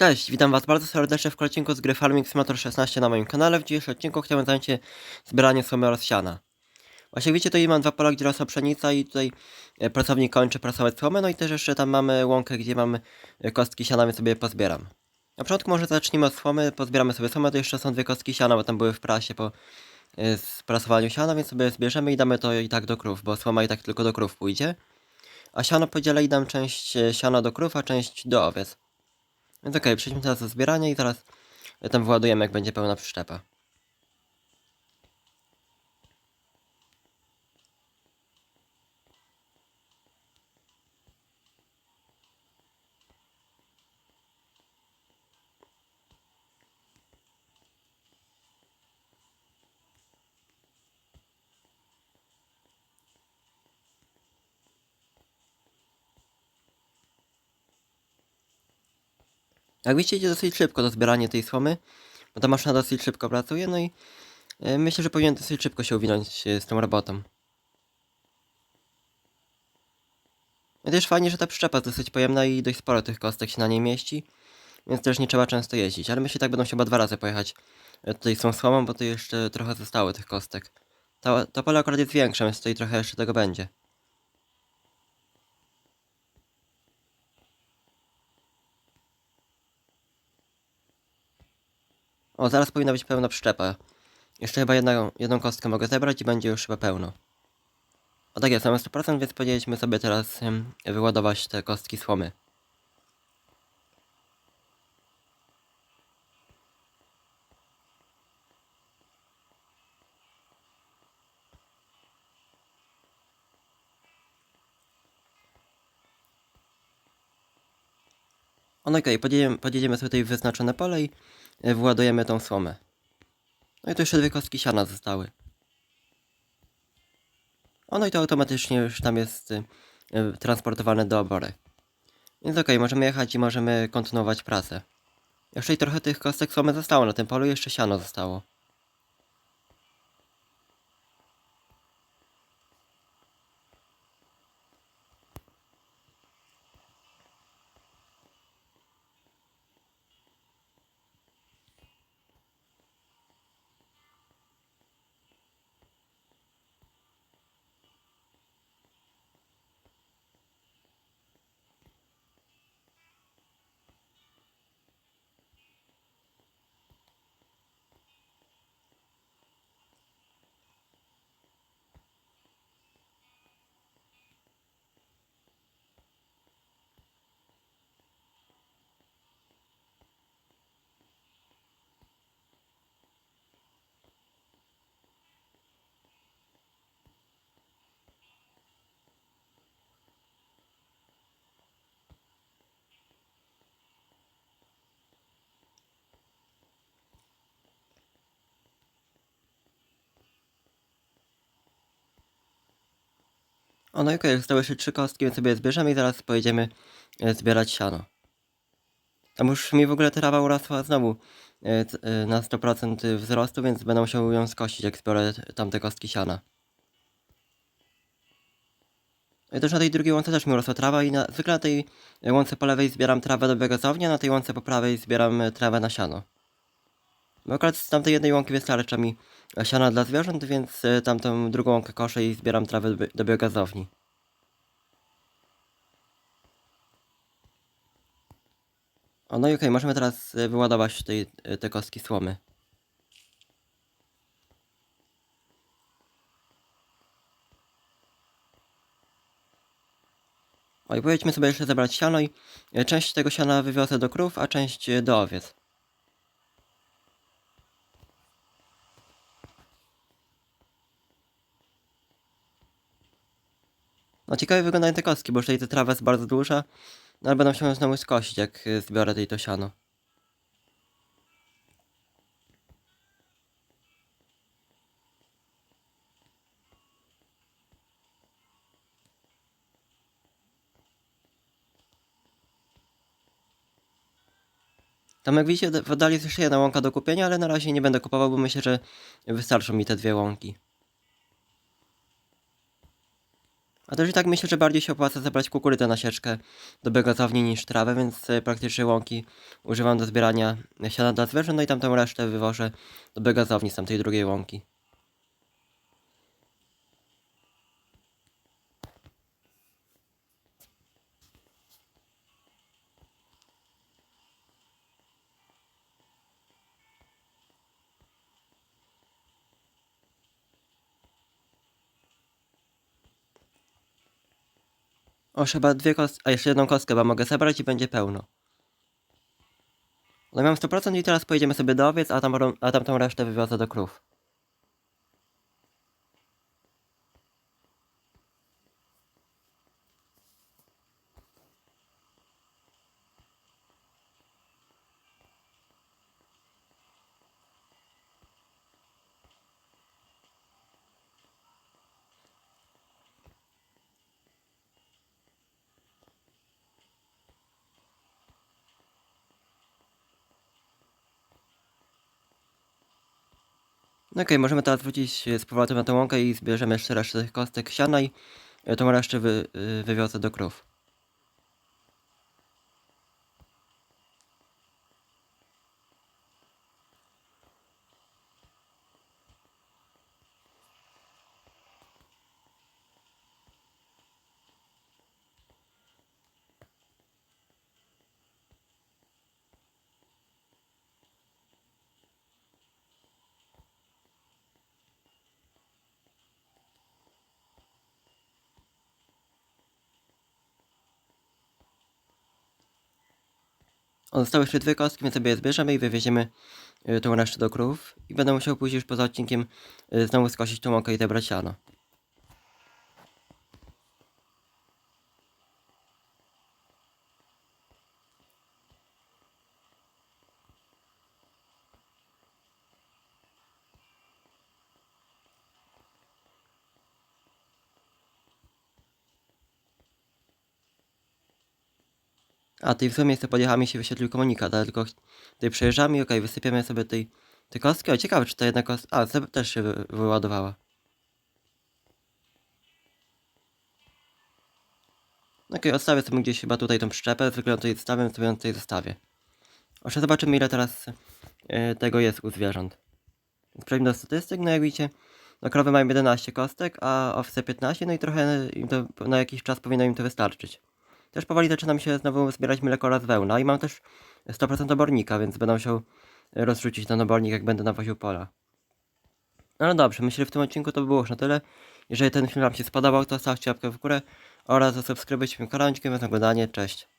Cześć, witam was bardzo serdecznie w odcinku z gry Farming Simulator 16 na moim kanale. W dzisiejszym odcinku chciałem zająć się zbieraniem słomy oraz siana. Właśnie widzicie, tutaj mam dwa pola, gdzie rosła pszenica i tutaj e, pracownik kończy prasować słomę, no i też jeszcze tam mamy łąkę, gdzie mamy e, kostki siana, więc sobie pozbieram. Na początku może zacznijmy od słomy, pozbieramy sobie słomę, to jeszcze są dwie kostki siana, bo tam były w prasie po e, sprasowaniu siana, więc sobie zbierzemy i damy to i tak do krów, bo słoma i tak tylko do krów pójdzie. A siano podzielę i dam część e, siana do krów, a część do owiec. Więc okej, przejdźmy teraz do zbierania i zaraz tam wyładujemy, jak będzie pełna przyczepa. Jak widzicie, idzie dosyć szybko to zbieranie tej słomy, bo ta maszyna dosyć szybko pracuje, no i e, myślę, że powinien dosyć szybko się uwinąć e, z tą robotą. I też fajnie, że ta przyczepa jest dosyć pojemna i dość sporo tych kostek się na niej mieści, więc też nie trzeba często jeździć, ale myślę, że tak będą się chyba dwa razy pojechać e, tutaj tą słomą, bo tu jeszcze trochę zostało tych kostek. To, to pole akurat jest większe, więc tutaj trochę jeszcze tego będzie. O, zaraz powinna być pełna przyczepa. Jeszcze chyba jedną, jedną kostkę mogę zebrać i będzie już chyba pełno. O tak jest, mamy 100%, więc podzieliliśmy sobie teraz ym, wyładować te kostki słomy. O, no okej, podjedziemy, podjedziemy sobie tutaj wyznaczone pole i y, wyładujemy tą słomę. No i tu jeszcze dwie kostki siana zostały. O, no i to automatycznie już tam jest y, y, transportowane do obory. Więc okej, możemy jechać i możemy kontynuować pracę. Jeszcze trochę tych kostek słomy zostało na tym polu, jeszcze siano zostało. O, no i okej, zostały jeszcze trzy kostki, więc sobie zbierzemy i zaraz pojedziemy e, zbierać siano. Tam już mi w ogóle trawa urosła znowu e, e, na 100% wzrostu, więc będę musiał ją skosić, jak zbiorę tamte kostki siana. I też na tej drugiej łące też mi urosła trawa i na, zwykle na tej łące po lewej zbieram trawę do biogazowni, a na tej łące po prawej zbieram trawę na siano. Bo akurat z tamtej jednej łąki wystarcza mi siana dla zwierząt, więc e, tamtą drugą łąkę koszę i zbieram trawę do, bi- do biogazowni. O, no i okej, możemy teraz e, wyładować tutaj e, te kostki słomy. O, i powiedzmy sobie jeszcze zebrać siano i część tego siana wywiozę do krów, a część do owiec. No ciekawie wyglądają te kostki, bo już tutaj ta trawa jest bardzo duża, no ale musiał ją znowu skosić, jak e, zbiorę tej to siano. Tam jak widzicie, w oddali jest jeszcze jedna łąka do kupienia, ale na razie nie będę kupował, bo myślę, że wystarczą mi te dwie łąki. A też i tak myślę, że bardziej się opłaca zebrać kukurydzę na sieczkę do biogazowni niż trawę, więc praktycznie łąki używam do zbierania siana dla zwierząt, no i tamtą resztę wywożę do biogazowni z tamtej drugiej łąki. O, chyba dwie kostki, a jeszcze jedną kostkę, bo mogę zebrać i będzie pełno. No mam 100% i teraz pojedziemy sobie do owiec, a, tam, a tamtą resztę wywiozę do krów. Okej, możemy teraz wrócić e, z powrotem na tę łąkę i zbierzemy jeszcze resztę tych kostek siana i e, tą resztę wy, y, wywiozę do krów. Zostały jeszcze dwie kostki, więc sobie je zbierzemy i wywieziemy y, tą resztę do krów. I będę musiał później już poza odcinkiem y, znowu skosić tą łąkę i zebrać siano. A tutaj w sumie miejsce podjechałem i się wyświetlił komunikat, ale tylko tutaj przejeżdżamy i okej, wysypiemy sobie tej te kostki. O, ciekawe, czy ta jedna kostka... A, też się wy, wyładowała. Okej, odstawię sobie gdzieś chyba tutaj tą przyczepę, zwykle tutaj zostawiam, sobie ją tutaj zostawię. Jeszcze zobaczymy ile teraz e, tego jest u zwierząt. Przejdźmy do statystyk, no jak widzicie, no krowy mają 11 kostek, a owce 15, no i trochę im to, na jakiś czas powinno im to wystarczyć. Też powoli zaczyna mi się znowu zbierać mleko oraz wełna i mam też 100% obornika, więc będę musiał rozrzucić ten obornik, jak będę nawoził pola. No, no dobrze, myślę, że w tym odcinku to by było już na tyle. Jeżeli ten film Wam się spodobał, to stawcie łapkę w górę oraz zasubskrybujcie mój kanał. Dziękuję za oglądanie, cześć.